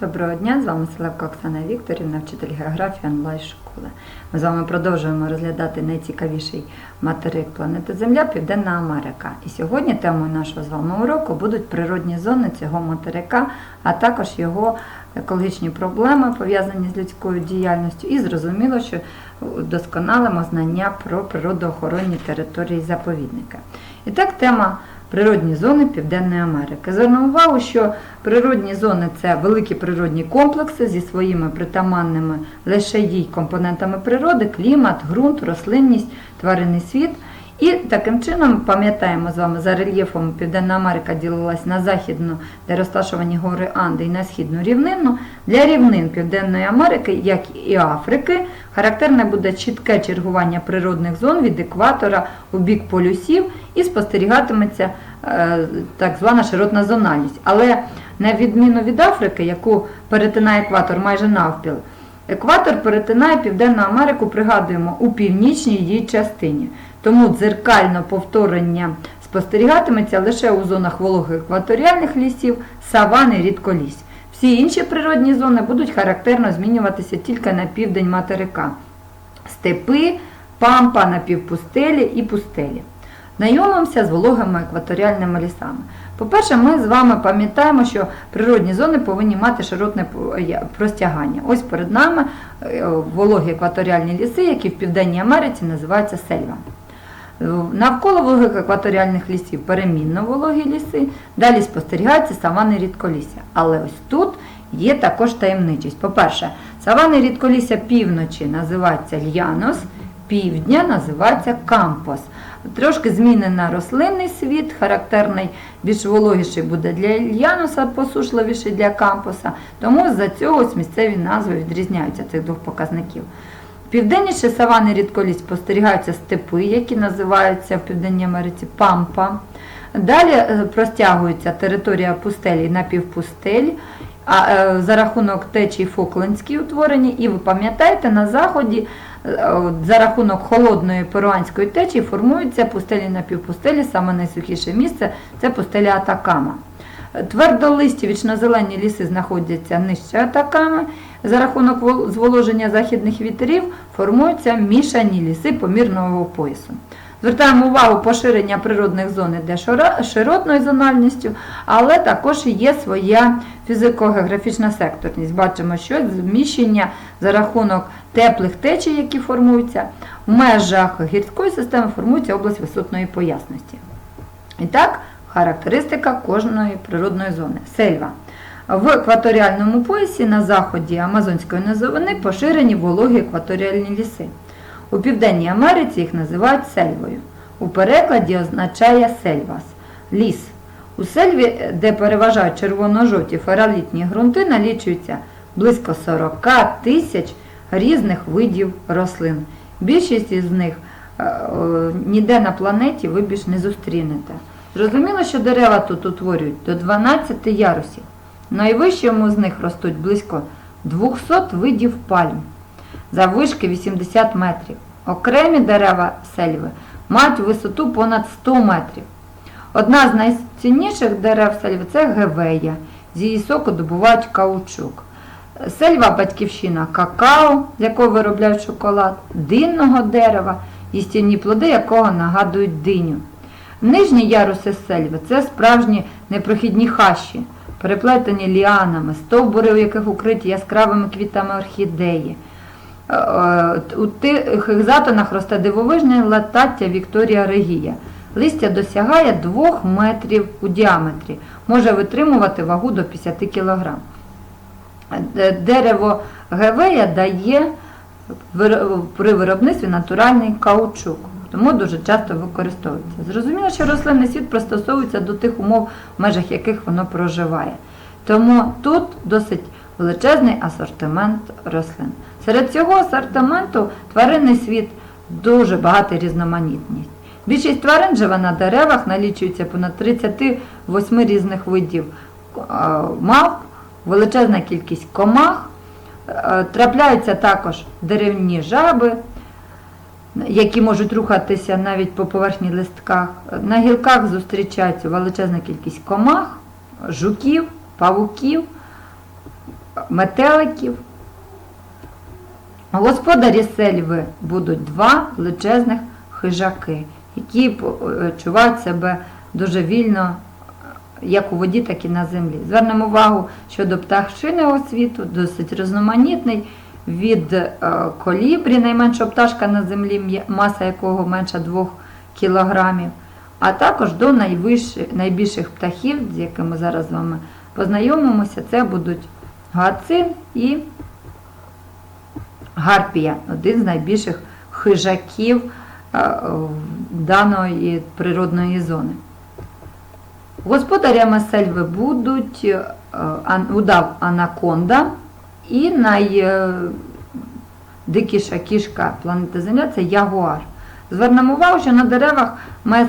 Доброго дня, з вами Селевка Оксана Вікторівна, вчитель географії онлайн-школи. Ми з вами продовжуємо розглядати найцікавіший материк планети Земля Південна Америка. І сьогодні темою нашого з вами уроку будуть природні зони цього материка, а також його екологічні проблеми, пов'язані з людською діяльністю, і зрозуміло, що досконалимо знання про природоохоронні території заповідника. І так, тема природні зони Південної Америки. Звернув увагу, що природні зони це великі природні комплекси зі своїми притаманними лише їй компонентами природи, клімат, ґрунт, рослинність, тваринний світ. І таким чином пам'ятаємо з вами за рельєфом Південна Америка ділилась на західну, де розташовані гори Анди, і на східну рівнину. Для рівнин Південної Америки, як і Африки, характерне буде чітке чергування природних зон від екватора у бік полюсів і спостерігатиметься е, так звана широтна зональність. Але на відміну від Африки, яку перетинає екватор майже навпіл, екватор перетинає Південну Америку, пригадуємо, у північній її частині. Тому дзеркально повторення спостерігатиметься лише у зонах вологих екваторіальних лісів, савани, рідколісь. Всі інші природні зони будуть характерно змінюватися тільки на південь материка. Степи, пампа, напівпустелі і пустелі. Знайомимося з вологими екваторіальними лісами. По-перше, ми з вами пам'ятаємо, що природні зони повинні мати широтне простягання. Ось перед нами е, вологі екваторіальні ліси, які в Південній Америці називаються сельвами. Навколо вологих екваторіальних лісів перемінно вологі ліси, далі спостерігаються савани рідколісся. Але ось тут є також таємничість. По-перше, савани рідколісся півночі називаються льянос, півдня називається кампос. Трошки змінена рослинний світ, характерний більш вологіший буде для льянуса, посушливіший для кампоса. Тому за цього ось місцеві назви відрізняються цих двох показників. Південніше савани рідколість спостерігаються степи, які називаються в Південній Америці пампа. Далі е, простягується територія пустелі на півпустель, а е, за рахунок течій Фоклендські утворені. І ви пам'ятаєте, на заході за рахунок холодної перуанської течії формуються пустелі на півпустелі, саме найсухіше місце це пустеля Атакама. Твердолисті вічнозелені ліси знаходяться нижче Атаками. За рахунок зволоження західних вітрів формуються мішані ліси помірного поясу. Звертаємо увагу поширення природних зон іде широтною зональністю, але також є своя фізико-географічна секторність. Бачимо, що зміщення за рахунок теплих течій, які формуються, в межах гірської системи формується область висотної поясності. І так, характеристика кожної природної зони. Сельва. В екваторіальному поясі на заході Амазонської низовини поширені вологі екваторіальні ліси. У Південній Америці їх називають сельвою. У перекладі означає сельвас ліс. У сельві, де переважають червоно-жовті фералітні ґрунти, налічується близько 40 тисяч різних видів рослин. Більшість із них е, ніде на планеті ви більш не зустрінете. Зрозуміло, що дерева тут утворюють до 12 ярусів. Найвищому з них ростуть близько 200 видів пальм, заввишки 80 метрів. Окремі дерева сельви мають висоту понад 100 метрів. Одна з найцінніших дерев сельви це гевея. З її соку добувають каучук. Сельва батьківщина какао, з якого виробляють шоколад, динного дерева, їстівні плоди якого нагадують диню. Нижні яруси сельви це справжні непрохідні хащі, переплетені ліанами, стовбури, у яких укриті яскравими квітами орхідеї. Е, е, у тих затонах росте дивовижне латаття Вікторія Регія. Листя досягає 2 метрів у діаметрі, може витримувати вагу до 50 кг. Дерево гевея дає при виробництві натуральний каучук, тому дуже часто використовується. Зрозуміло, що рослинний світ пристосовується до тих умов, в межах яких воно проживає. Тому тут досить величезний асортимент рослин. Серед цього асортименту тваринний світ дуже багатий різноманітність. Більшість тварин живе на деревах, налічується понад 38 різних видів мавп, величезна кількість комах. Трапляються також деревні жаби, які можуть рухатися навіть по поверхні листках. На гілках зустрічається величезна кількість комах, жуків, павуків. метеликів. Господарі сельви будуть два величезних хижаки, які почувають себе дуже вільно як у воді, так і на землі. Звернемо увагу щодо пташиного світу, досить різноманітний. Від е, колібрі, найменша пташка на землі, маса якого менша 2 кілограмів, а також до найбільших птахів, з якими зараз з вами познайомимося, це будуть гацин і гарпія, один з найбільших хижаків е, е, даної природної зони. Господарями сельви будуть е, удав анаконда і найдикіша кішка планети Земля це ягуар. Звернемо увагу, що на деревах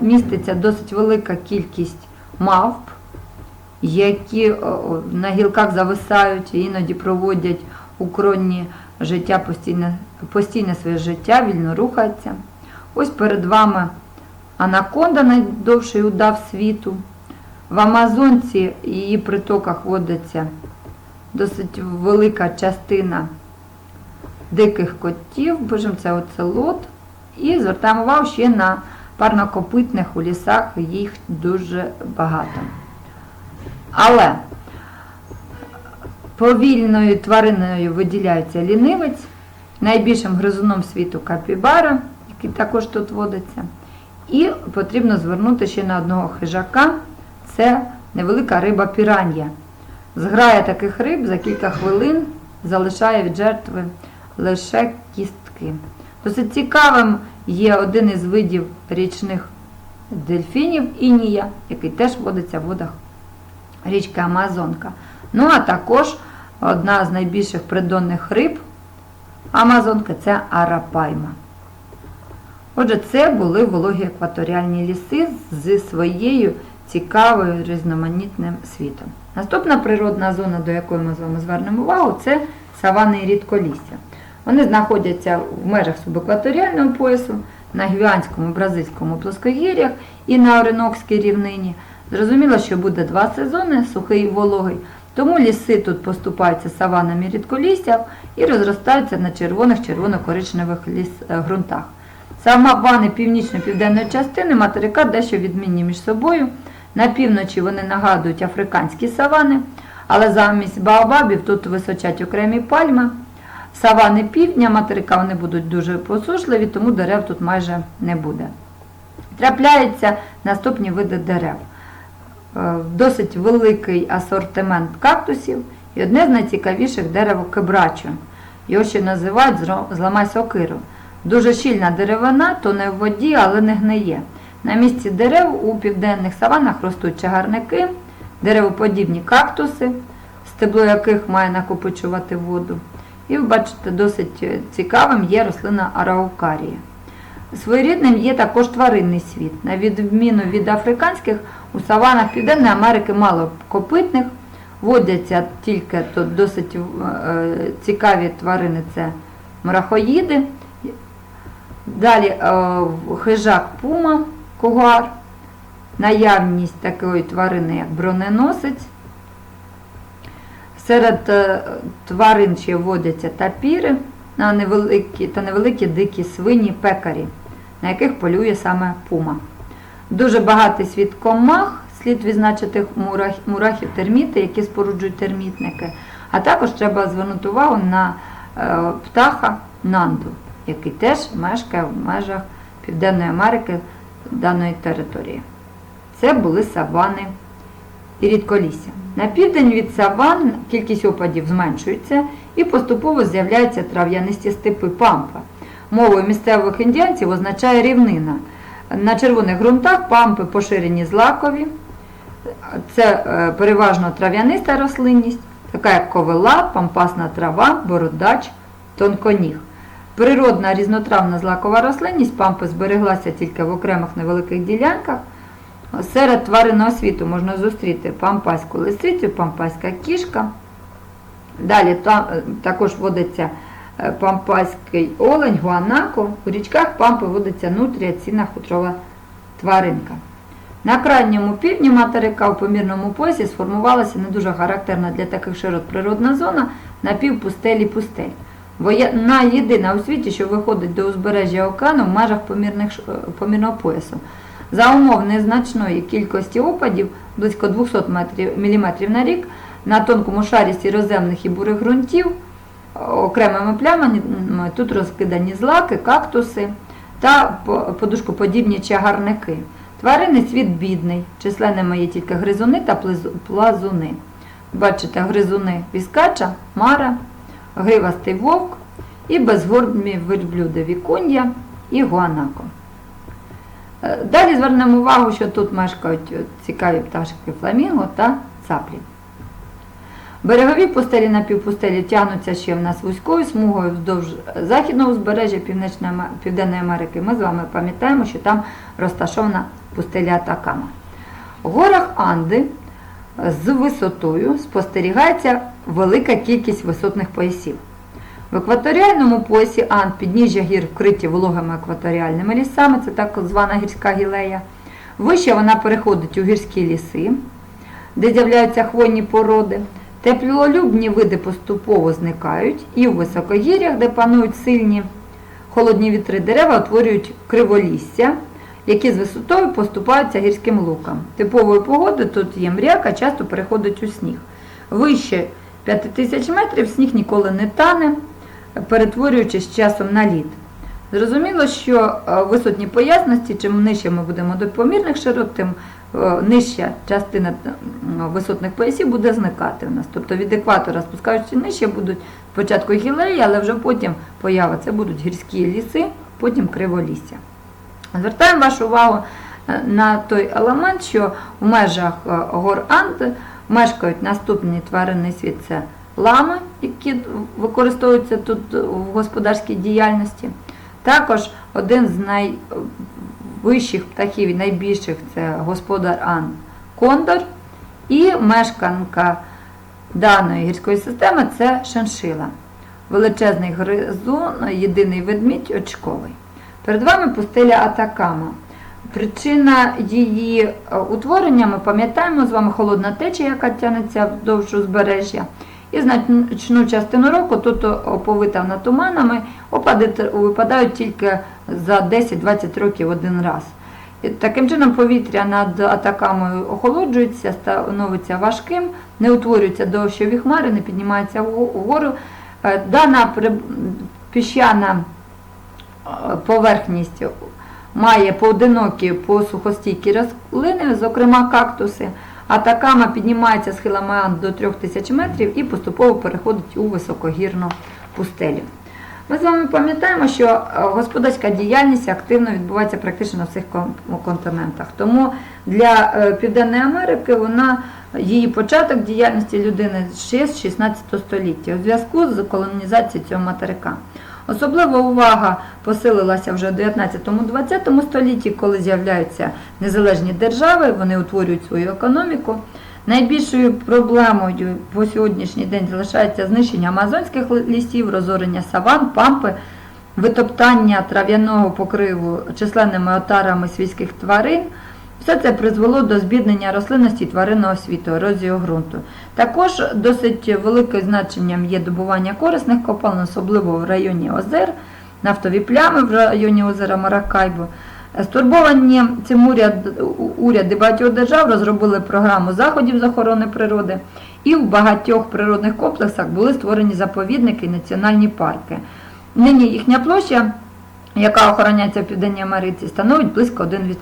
міститься досить велика кількість мавп, які на гілках зависають і іноді проводять у кроні життя постійне, постійне своє життя, вільно рухаються. Ось перед вами анаконда, найдовший удав світу. В Амазонці її притоках водиться досить велика частина диких котів, божим це оцелот. І звертаємо увагу ще на парнокопитних у лісах, їх дуже багато. Але повільною твариною виділяється лінивець, найбільшим гризуном світу капібара, який також тут водиться. І потрібно звернути ще на одного хижака, це невелика риба піран'я. Зграя таких риб за кілька хвилин залишає від жертви лише кістки. Досить цікавим є один із видів річних дельфінів інія, який теж водиться в водах річки Амазонка. Ну, а також одна з найбільших придонних риб Амазонки це арапайма. Отже, це були вологі екваторіальні ліси зі своєю цікавою різноманітним світом. Наступна природна зона, до якої ми з вами звернемо увагу, це савани і рідколісся. Вони знаходяться в межах субекваторіального поясу, на Гвіанському, Бразильському плоскогір'ях і на Оренокській рівнині. Зрозуміло, що буде два сезони, сухий і вологий, тому ліси тут поступаються саванами і і розростаються на червоних червоно-коричневих ліс, е, ґрунтах. Савани північно-південної частини материка дещо відмінні між собою. На півночі вони нагадують африканські савани, але замість баобабів тут височать окремі пальми. Савани півдня материка вони будуть дуже посушливі, тому дерев тут майже не буде. Трапляються наступні види дерев. Е, Досить великий асортимент кактусів і одне з найцікавіших дерево кебрачо. Його ще називають зламай сокиру. Дуже щільна деревина, то не в воді, але не гниє. На місці дерев у південних саванах ростуть чагарники, деревоподібні кактуси, стебло яких має накопичувати воду. І ви бачите, досить цікавим є рослина араукарія. Своєрідним є також тваринний світ. На відміну від африканських, у саванах Південної Америки мало копитних, водяться тільки тут досить е, цікаві тварини це мрахоїди. Далі е, хижак пума, когуар, наявність такої тварини, як броненосець. Серед е, тварин ще водяться тапіри та невеликі дикі свині пекарі, на яких полює саме пума. Дуже багатий світ комах, слід відзначити мурах, мурахів терміти, які споруджують термітники. А також треба звернути увагу на е, птаха Нанду, який теж мешкає в межах Південної Америки даної території. Це були савани і рідколісся. На південь від саван кількість опадів зменшується і поступово з'являються трав'янисті степи пампа. Мовою місцевих індіанців означає рівнина. На червоних ґрунтах пампи поширені злакові. Це е, переважно трав'яниста рослинність, така як ковила, пампасна трава, бородач, тонконіг. Природна різнотравна злакова рослинність пампи збереглася тільки в окремих невеликих ділянках. Серед тваринного світу можна зустріти пампаську лисицю, пампаська кішка. Далі там е, також водиться е, пампаський олень, гуанако. У річках пампи водиться нутрія, цінна хутрова тваринка. На крайньому півдні материка у помірному поясі сформувалася не дуже характерна для таких широт природна зона напівпустелі пустель. Вона єдина у світі, що виходить до узбережжя океану в межах помірних, е, помірного поясу. За умов незначної кількості опадів, близько 200 метрів, міліметрів на рік, на тонкому шарі сіроземних і бурих ґрунтів, окремими плямами тут розкидані злаки, кактуси та подушкоподібні чагарники. Тваринний світ бідний, численними є тільки гризуни та плазуни. Бачите, гризуни віскача, мара, гривастий вовк і безгорбні верблюди вікун'я і гуанако. Е, Далі звернемо увагу, що тут мешкають е, цікаві пташки фламінго та цаплі. Берегові пустелі на півпустелі тягнуться ще в нас вузькою смугою вздовж західного узбережжя Північної Південної Америки. Ми з вами пам'ятаємо, що там розташована пустеля Атакама. У горах Анди з висотою спостерігається велика кількість висотних поясів. В екваторіальному поясі Анд підніжжя гір вкриті вологими екваторіальними лісами, це так звана гірська гілея. Вище вона переходить у гірські ліси, де з'являються хвойні породи. Теплолюбні види поступово зникають, і у високогір'ях, де панують сильні холодні вітри, дерева утворюють криволісся, які з висотою поступаються гірським лукам. Типовою погодою тут є мряка, часто переходить у сніг. Вище 5000 метрів сніг ніколи не тане, перетворюючись з часом на лід. Зрозуміло, що е, висотні поясності, чим нижче ми будемо до помірних широт, тим нижча частина висотних поясів буде зникати у нас. Тобто від екватора спускаючи нижче будуть спочатку гілеї, але вже потім поява це будуть гірські ліси, потім криволісся. Звертаємо вашу увагу е, на той елемент, що в межах е, гор Анд мешкають наступний тваринний світ це лами, які використовуються тут в господарській діяльності. Також один з найвищих птахів і найбільших це господар Ан Кондор. І мешканка даної гірської системи це шиншила. Величезний гризун, єдиний ведмідь очковий. Перед вами пустеля Атакама. Причина її е, утворення, ми пам'ятаємо з вами холодна течія, яка тягнеться вздовж узбережжя. І значну частину року тут оповита вона туманами, опади випадають тільки за 10-20 років один раз. Таким чином повітря над атакамою охолоджується, становиться важким, не утворюються дощові хмари, не піднімається вго- вгору. Е, Дана піщана е, поверхність має поодинокі посухостійкі рослини, зокрема кактуси. Атакама піднімається схилами Анд до 3000 метрів і поступово переходить у високогірну пустелю. Ми з вами пам'ятаємо, що е, господарська діяльність активно відбувається практично на всіх континентах. Тому для е, Південної Америки вона її початок діяльності людини ще з 16 століття у зв'язку з колонізацією цього материка. Особлива увага посилилася вже в 19-20 столітті, коли з'являються незалежні держави, вони утворюють свою економіку. Найбільшою проблемою по сьогоднішній день залишається знищення амазонських лісів, розорення саван, пампи, витоптання трав'яного покриву численними отарами свійських тварин. Все це призвело до збіднення рослинності тваринного світу, ерозію ґрунту. Також досить великим значенням є добування корисних копалин, особливо в районі озер, нафтові плями в районі озера Маракайбо. Стурбовані цим уряд, уряди багатьох держав розробили програму заходів з охорони природи, і в багатьох природних комплексах були створені заповідники і національні парки. Нині їхня площа, яка охороняється в Південній Америці, становить близько 1%.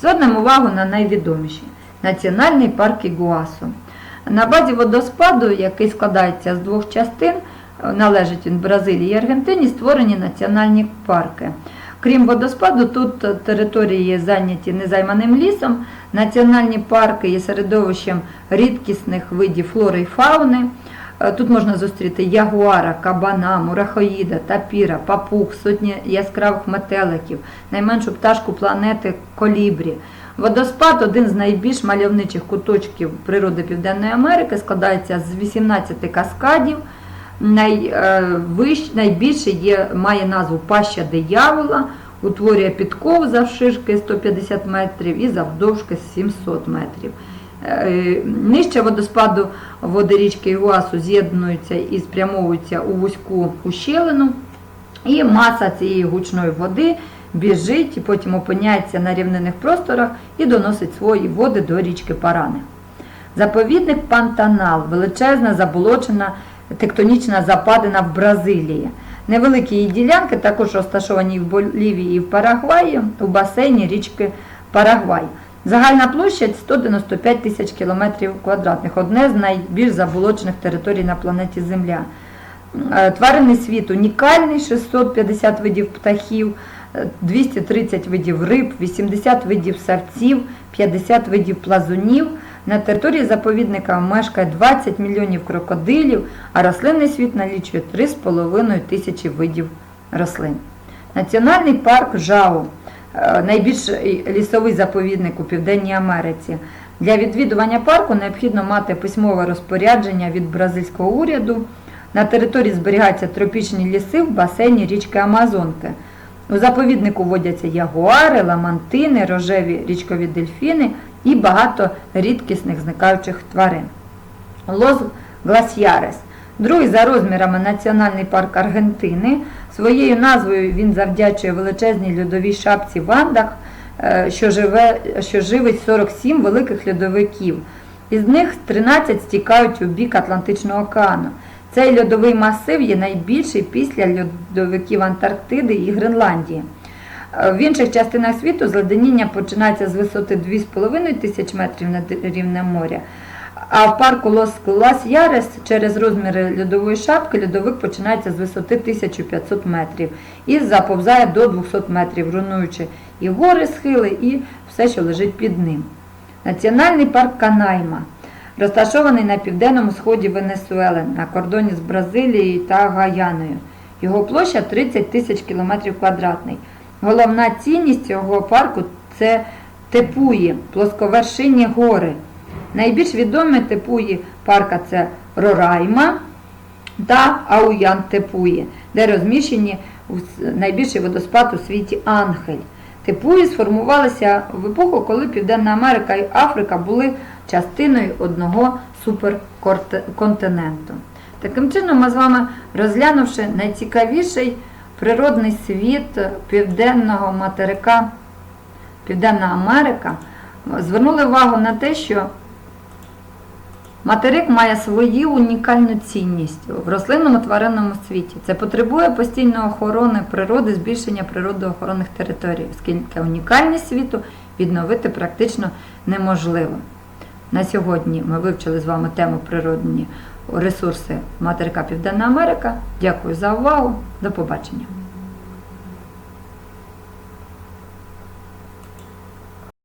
Звернемо увагу на найвідоміші Національний парк Ігуасу. На базі водоспаду, який складається з двох частин, належить він Бразилії і Аргентині, створені національні парки. Крім водоспаду, тут території зайняті незайманим лісом. Національні парки є середовищем рідкісних видів флори і фауни. Е, Тут можна зустріти ягуара, кабана, мурахоїда, тапіра, папуг, сотні яскравих метеликів, найменшу пташку планети колібрі. Водоспад один з найбільш мальовничих куточків природи Південної Америки, складається з 18 каскадів. Найвищ, найбільший є, має назву Паща диявола. утворює підков завширшки 150 метрів і завдовжки 700 метрів. Е, Нижче водоспаду води річки Ігуасу з'єднуються і спрямовуються у вузьку ущелину, і маса цієї гучної води біжить і потім опиняється на рівнинних просторах і доносить свої води до річки Парани. Заповідник Пантанал, величезна заболочена тектонічна западина в Бразилії. Невеликі її ділянки також розташовані в Болівії і в Парагваї у басейні річки Парагвай. Загальна площа 195 тисяч кілометрів квадратних, одне з найбільш заболочених територій на планеті Земля. Е, Тваринний світ унікальний, 650 видів птахів, е, 230 видів риб, 80 видів савців, 50 видів плазунів. На території заповідника мешкає 20 мільйонів крокодилів, а рослинний світ налічує 3,5 тисячі видів рослин. Національний парк Жао е, найбільший лісовий заповідник у Південній Америці. Для відвідування парку необхідно мати письмове розпорядження від бразильського уряду. На території зберігаються тропічні ліси в басейні річки Амазонки. У заповіднику водяться ягуари, ламантини, рожеві річкові дельфіни і багато рідкісних зникаючих тварин. Лос Гласьярес. Другий за розмірами національний парк Аргентини. Своєю назвою він завдячує величезній льодовій шапці Вандах, е, що, живе, що живить 47 великих льодовиків. Із них 13 стікають у бік Атлантичного океану. Цей льодовий масив є найбільший після льодовиків Антарктиди і Гренландії. Е, В інших частинах світу зледеніння починається з висоти 2,5 тисяч метрів над рівнем моря. А в парку Лос Лас Ярес через розміри льодової шапки льодовик починається з висоти 1500 метрів і заповзає до 200 метрів, руйнуючи і гори, схили, і все, що лежить під ним. Національний парк Канайма розташований на південному сході Венесуели на кордоні з Бразилією та Гаяною. Його площа 30 тисяч кілометрів квадратний. Головна цінність цього парку це тепуї, плосковершинні гори. Найбільш відомі тепуї парка це Рорайма та Ауян Тепуї, де розміщені найбільший водоспад у світі Ангель. Тепуї сформувалися в епоху, коли Південна Америка і Африка були частиною одного суперконтиненту. Таким чином, ми з вами розглянувши найцікавіший природний світ південного материка, Південна Америка, звернули увагу на те, що Материк має свою унікальну цінність в рослинному тваринному світі. Це потребує постійної охорони природи, збільшення природоохоронних територій, оскільки унікальність світу відновити практично неможливо. На сьогодні ми вивчили з вами тему природні ресурси материка Південна Америка. Дякую за увагу. До побачення.